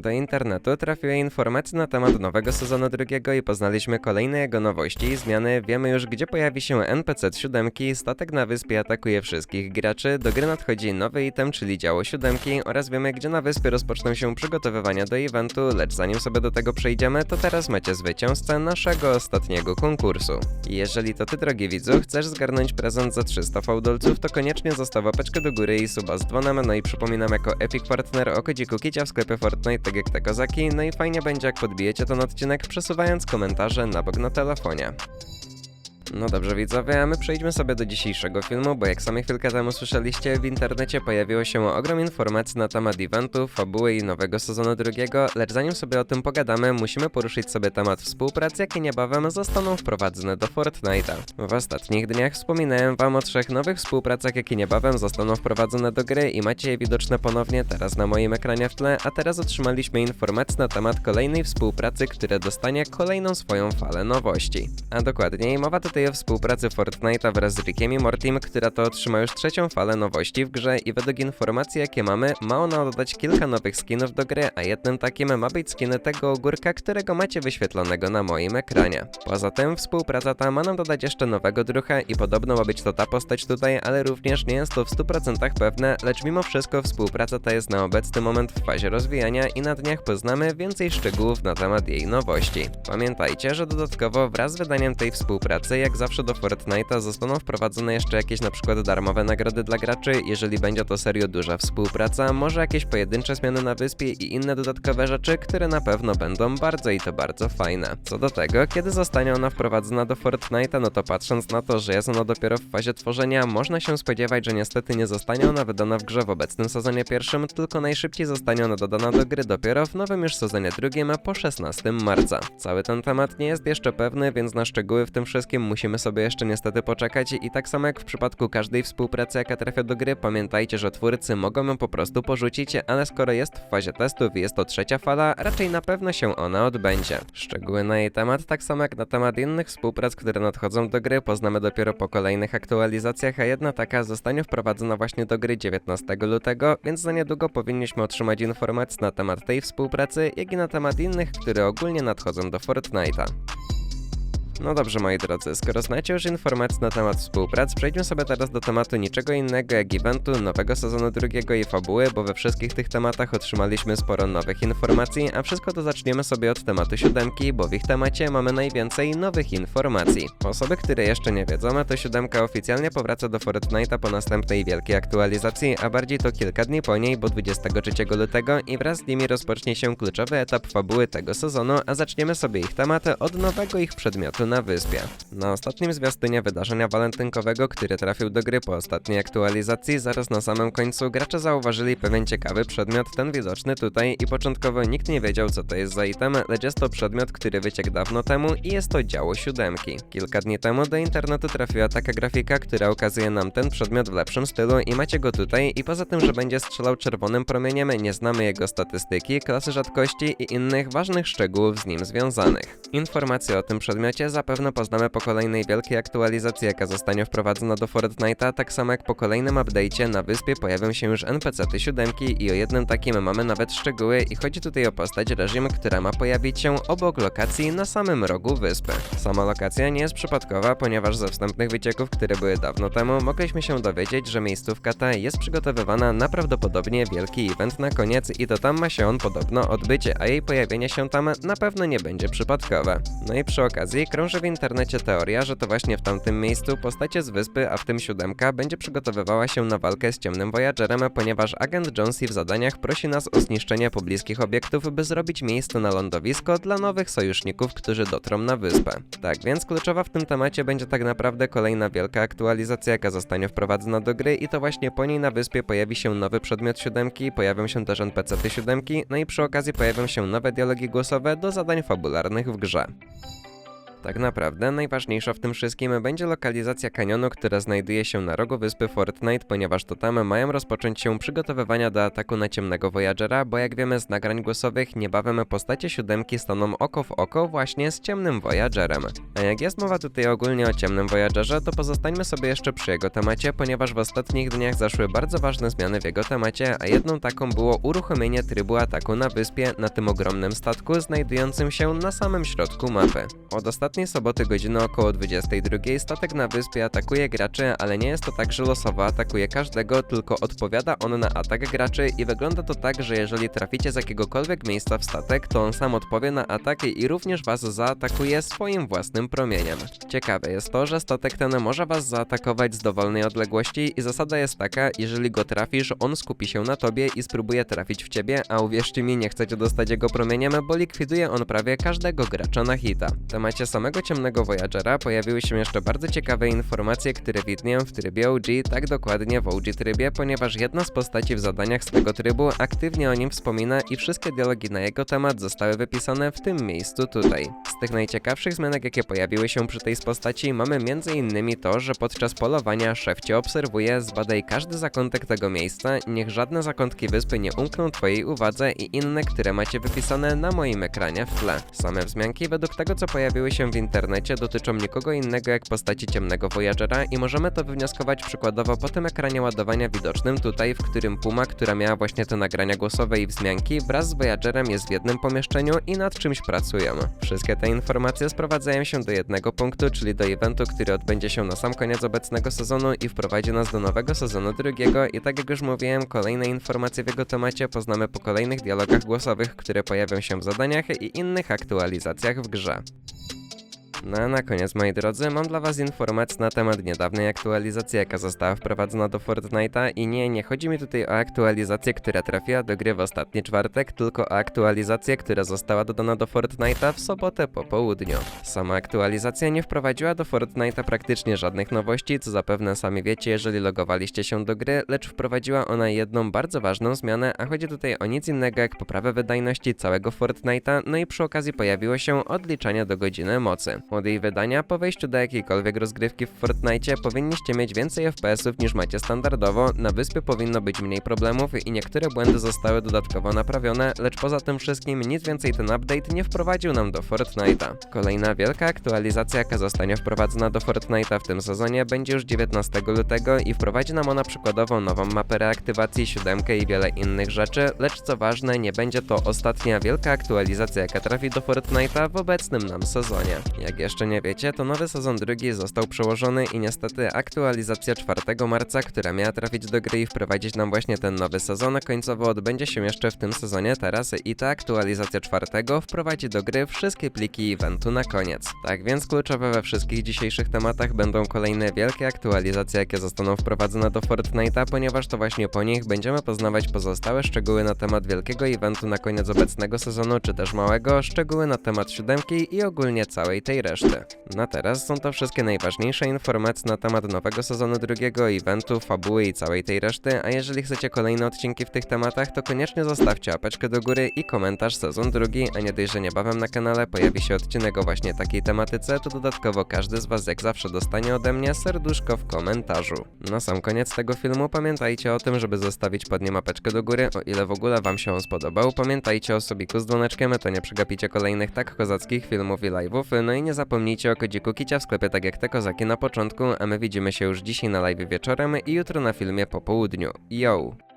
Do internetu trafiła informacja na temat nowego sezonu drugiego i poznaliśmy kolejne jego nowości i zmiany. Wiemy już, gdzie pojawi się NPC 7, statek na wyspie atakuje wszystkich graczy, do gry nadchodzi nowy item, czyli działo 7 oraz wiemy, gdzie na wyspie rozpoczną się przygotowywania do eventu, lecz zanim sobie do tego przejdziemy, to teraz macie zwycięzcę naszego ostatniego konkursu. Jeżeli to ty, drogi widzu, chcesz zgarnąć prezent za 300 fałdolców, to koniecznie zostaw łapeczkę do góry i suba z dzwonem, no i przypominam jako Epic Partner o kodziku Kicia w sklepie Fortnite, tak jak te kozaki, no i fajnie będzie jak podbijecie ten odcinek przesuwając komentarze na bok na telefonie. No dobrze widzowie, a my przejdźmy sobie do dzisiejszego filmu, bo jak sami chwilkę temu słyszeliście, w internecie pojawiło się ogrom informacji na temat eventu, fabuły i nowego sezonu drugiego, lecz zanim sobie o tym pogadamy, musimy poruszyć sobie temat współpracy, jakie niebawem zostaną wprowadzone do Fortnite'a. W ostatnich dniach wspominałem wam o trzech nowych współpracach, jakie niebawem zostaną wprowadzone do gry i macie je widoczne ponownie teraz na moim ekranie w tle, a teraz otrzymaliśmy informacje na temat kolejnej współpracy, która dostanie kolejną swoją falę nowości. A dokładniej, mowa tutaj współpracy Fortnite'a wraz z Rickiem i Mortim, która to otrzyma już trzecią falę nowości w grze i według informacji jakie mamy, ma ona dodać kilka nowych skinów do gry, a jednym takim ma być skin tego ogórka, którego macie wyświetlonego na moim ekranie. Poza tym współpraca ta ma nam dodać jeszcze nowego drucha i podobno ma być to ta postać tutaj, ale również nie jest to w 100% pewne, lecz mimo wszystko współpraca ta jest na obecny moment w fazie rozwijania i na dniach poznamy więcej szczegółów na temat jej nowości. Pamiętajcie, że dodatkowo wraz z wydaniem tej współpracy, jak zawsze do Fortnite'a zostaną wprowadzone jeszcze jakieś na przykład darmowe nagrody dla graczy, jeżeli będzie to serio duża współpraca, może jakieś pojedyncze zmiany na wyspie i inne dodatkowe rzeczy, które na pewno będą bardzo i to bardzo fajne. Co do tego, kiedy zostanie ona wprowadzona do Fortnite'a, no to patrząc na to, że jest ona dopiero w fazie tworzenia, można się spodziewać, że niestety nie zostanie ona wydana w grze w obecnym sezonie pierwszym, tylko najszybciej zostanie ona dodana do gry dopiero w nowym już sezonie drugim po 16 marca. Cały ten temat nie jest jeszcze pewny, więc na szczegóły w tym wszystkim musimy sobie jeszcze niestety poczekać i tak samo jak w przypadku każdej współpracy jaka trafia do gry, pamiętajcie, że twórcy mogą ją po prostu porzucić, ale skoro jest w fazie testów i jest to trzecia fala, raczej na pewno się ona odbędzie. Szczegóły na jej temat, tak samo jak na temat innych współprac, które nadchodzą do gry, poznamy dopiero po kolejnych aktualizacjach, a jedna taka zostanie wprowadzona właśnie do gry 19 lutego, więc za niedługo powinniśmy otrzymać informacje na temat tej współpracy, jak i na temat innych, które ogólnie nadchodzą do Fortnite'a. No dobrze moi drodzy, skoro znacie już informacje na temat współprac, przejdźmy sobie teraz do tematu niczego innego jak eventu, nowego sezonu drugiego i fabuły, bo we wszystkich tych tematach otrzymaliśmy sporo nowych informacji, a wszystko to zaczniemy sobie od tematu siódemki, bo w ich temacie mamy najwięcej nowych informacji. Osoby, które jeszcze nie wiedzą, to siódemka oficjalnie powraca do Fortnite'a po następnej wielkiej aktualizacji, a bardziej to kilka dni po niej, bo 23 lutego i wraz z nimi rozpocznie się kluczowy etap fabuły tego sezonu, a zaczniemy sobie ich tematy od nowego ich przedmiotu na wyspie. Na ostatnim zwiastunie wydarzenia walentynkowego, który trafił do gry po ostatniej aktualizacji, zaraz na samym końcu gracze zauważyli pewien ciekawy przedmiot, ten widoczny tutaj i początkowo nikt nie wiedział co to jest za item, lecz jest to przedmiot, który wyciekł dawno temu i jest to działo siódemki. Kilka dni temu do internetu trafiła taka grafika, która ukazuje nam ten przedmiot w lepszym stylu i macie go tutaj i poza tym, że będzie strzelał czerwonym promieniem, nie znamy jego statystyki, klasy rzadkości i innych ważnych szczegółów z nim związanych. Informacje o tym przedmiocie zapewne poznamy po kolejnej wielkiej aktualizacji, jaka zostanie wprowadzona do Fortnite'a, tak samo jak po kolejnym update'cie na wyspie pojawią się już NPC-ty siódemki i o jednym takim mamy nawet szczegóły i chodzi tutaj o postać reżim, która ma pojawić się obok lokacji na samym rogu wyspy. Sama lokacja nie jest przypadkowa, ponieważ ze wstępnych wycieków, które były dawno temu, mogliśmy się dowiedzieć, że miejscówka ta jest przygotowywana na prawdopodobnie wielki event na koniec i to tam ma się on podobno odbyć, a jej pojawienie się tam na pewno nie będzie przypadkowe. No i przy okazji krąży w internecie teoria, że to właśnie w tamtym miejscu postacie z wyspy, a w tym siódemka, będzie przygotowywała się na walkę z ciemnym Voyagerem, ponieważ agent Jonesy w zadaniach prosi nas o zniszczenie pobliskich obiektów, by zrobić miejsce na lądowisko dla nowych sojuszników, którzy dotrą na wyspę. Tak więc kluczowa w tym temacie będzie tak naprawdę kolejna wielka aktualizacja, jaka zostanie wprowadzona do gry i to właśnie po niej na wyspie pojawi się nowy przedmiot siódemki, pojawią się też NPC-ty siódemki, no i przy okazji pojawią się nowe dialogi głosowe do zadań fabularnych w grze. Tak naprawdę najważniejsza w tym wszystkim będzie lokalizacja kanionu, która znajduje się na rogu wyspy Fortnite, ponieważ to tam mają rozpocząć się przygotowywania do ataku na ciemnego Voyagera, bo jak wiemy z nagrań głosowych, niebawem postacie siódemki staną oko w oko właśnie z ciemnym Voyagerem. A jak jest mowa tutaj ogólnie o ciemnym Voyagerze, to pozostańmy sobie jeszcze przy jego temacie, ponieważ w ostatnich dniach zaszły bardzo ważne zmiany w jego temacie, a jedną taką było uruchomienie trybu ataku na wyspie na tym ogromnym statku znajdującym się na samym środku mapy. Od ostatniej soboty godziny około 22 statek na wyspie atakuje graczy, ale nie jest to tak, że losowo atakuje każdego, tylko odpowiada on na atak graczy i wygląda to tak, że jeżeli traficie z jakiegokolwiek miejsca w statek, to on sam odpowie na atak i również was zaatakuje swoim własnym promieniem. Ciekawe jest to, że statek ten może was zaatakować z dowolnej odległości i zasada jest taka, jeżeli go trafisz, on skupi się na tobie i spróbuje trafić w ciebie, a uwierzcie mi, nie chcecie dostać jego promieniem, bo likwiduje on prawie każdego gracza na hita. Temacie samego ciemnego Voyagera pojawiły się jeszcze bardzo ciekawe informacje, które widnieją w trybie OG, tak dokładnie w OG trybie, ponieważ jedna z postaci w zadaniach z tego trybu aktywnie o nim wspomina i wszystkie dialogi na jego temat zostały wypisane w tym miejscu tutaj. Z tych najciekawszych zmianek, jakie pojawiły się przy tej postaci, mamy m.in. to, że podczas polowania szef cię obserwuje, zbadaj każdy zakątek tego miejsca, niech żadne zakątki wyspy nie umkną twojej uwadze i inne, które macie wypisane na moim ekranie w tle. Same wzmianki według tego, co pojawiły się w internecie, dotyczą nikogo innego jak postaci ciemnego Voyagera i możemy to wywnioskować przykładowo po tym ekranie ładowania widocznym tutaj, w którym Puma, która miała właśnie te nagrania głosowe i wzmianki, wraz z Voyagerem jest w jednym pomieszczeniu i nad czymś pracują. Wszystkie te informacje sprowadzają się do jednego punktu, czyli do eventu, który odbędzie się na sam koniec obecnego sezonu i wprowadzi nas do nowego sezonu drugiego i tak jak już mówiłem, kolejne informacje w jego temacie poznamy po kolejnych dialogach głosowych, które pojawią się w zadaniach i innych aktualizacjach w grze. No a na koniec, moi drodzy, mam dla was informację na temat niedawnej aktualizacji, jaka została wprowadzona do Fortnite'a i nie, nie chodzi mi tutaj o aktualizację, która trafiła do gry w ostatni czwartek, tylko o aktualizację, która została dodana do Fortnite'a w sobotę po południu. Sama aktualizacja nie wprowadziła do Fortnite'a praktycznie żadnych nowości, co zapewne sami wiecie, jeżeli logowaliście się do gry, lecz wprowadziła ona jedną bardzo ważną zmianę, a chodzi tutaj o nic innego jak poprawę wydajności całego Fortnite'a, no i przy okazji pojawiło się odliczanie do godziny mocy. Od jej wydania po wejściu do jakiejkolwiek rozgrywki w Fortnite powinniście mieć więcej FPS-ów niż macie standardowo, na wyspie powinno być mniej problemów i niektóre błędy zostały dodatkowo naprawione, lecz poza tym wszystkim nic więcej ten update nie wprowadził nam do Fortnite'a. Kolejna wielka aktualizacja, jaka zostanie wprowadzona do Fortnite'a w tym sezonie będzie już 19 lutego i wprowadzi nam ona przykładowo nową mapę reaktywacji, siódemkę i wiele innych rzeczy, lecz co ważne, nie będzie to ostatnia wielka aktualizacja, jaka trafi do Fortnite'a w obecnym nam sezonie. Jak jeszcze nie wiecie, to nowy sezon drugi został przełożony i niestety aktualizacja 4 marca, która miała trafić do gry i wprowadzić nam właśnie ten nowy sezon, końcowo odbędzie się jeszcze w tym sezonie teraz i ta aktualizacja czwartego wprowadzi do gry wszystkie pliki eventu na koniec. Tak więc kluczowe we wszystkich dzisiejszych tematach będą kolejne wielkie aktualizacje, jakie zostaną wprowadzone do Fortnite'a, ponieważ to właśnie po nich będziemy poznawać pozostałe szczegóły na temat wielkiego eventu na koniec obecnego sezonu, czy też małego, szczegóły na temat siódemki i ogólnie całej tej reszty. Na teraz są to wszystkie najważniejsze informacje na temat nowego sezonu drugiego, eventu, fabuły i całej tej reszty, a jeżeli chcecie kolejne odcinki w tych tematach, to koniecznie zostawcie apeczkę do góry i komentarz sezon drugi, a nie dość, że niebawem na kanale pojawi się odcinek o właśnie takiej tematyce, to dodatkowo każdy z was jak zawsze dostanie ode mnie serduszko w komentarzu. Na sam koniec tego filmu pamiętajcie o tym, żeby zostawić pod nim apeczkę do góry, o ile w ogóle wam się on spodobał. Pamiętajcie o subiku z dzwoneczkiem, to nie przegapicie kolejnych tak kozackich filmów i live'ów, no i nie zapomnijcie o kodziku Kicia w sklepie tak jak te kozaki na początku, a my widzimy się już dzisiaj na live wieczorem i jutro na filmie po południu. Yo!